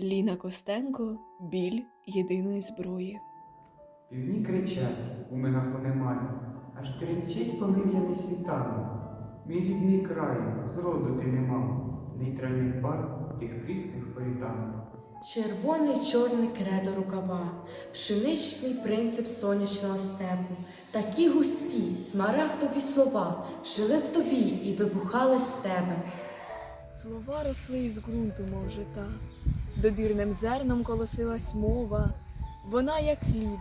Ліна Костенко Біль єдиної зброї. Півні кричать у мегафонемані, аж тринчить полум'яний світанок. Мій рідний край, зроду ти не мав, нейтральних барв тих прісних політанок. Червоний чорний кредо рукава, пшеничний принцип сонячного степу, такі густі, смарагдові слова жили в тобі і вибухали з тебе. Слова росли із ґрунту, мов жита, добірним зерном колосилась мова. Вона як хліб,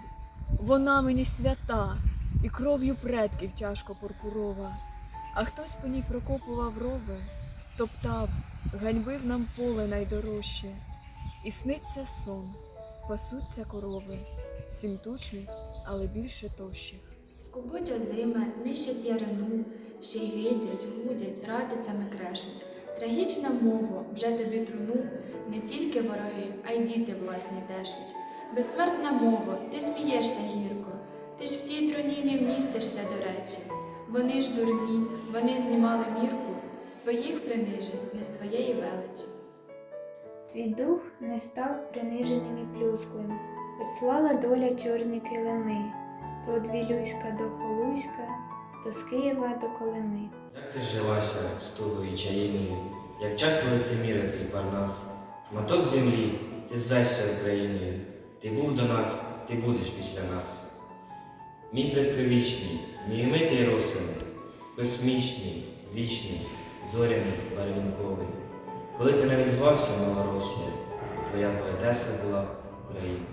вона мені свята, і кров'ю предків тяжко пурпурова. А хтось по ній прокопував рови, топтав, ганьбив нам поле найдорожче. І сниться сон, пасуться корови, сім тучних, але більше тощих. Скубуть озиме, нищать ярину, ще й гидять, гудять, ратицями крешуть. Трагічна мова, вже тобі труну, не тільки вороги, а й діти власні тешуть. Безсмертна мова, ти смієшся гірко, ти ж в тій труні не вмістишся, до речі. Вони ж дурні, вони знімали мірку з твоїх принижень, не з твоєї величі. Твій дух не став приниженим і плюсклим, Послала доля чорні килими, то від Вілюйська до Холуська, то з Києва до Колими. Ти жилася з тулою чаїною, як часто лицеміра твій парнас, шматок землі, ти звешся Україною, ти був до нас, ти будеш після нас. Мій предковічний, мій умитий росами, космічний, вічний, зоряний, барвінковий. Коли ти навіть звався малорослою, твоя поетеса була Україна.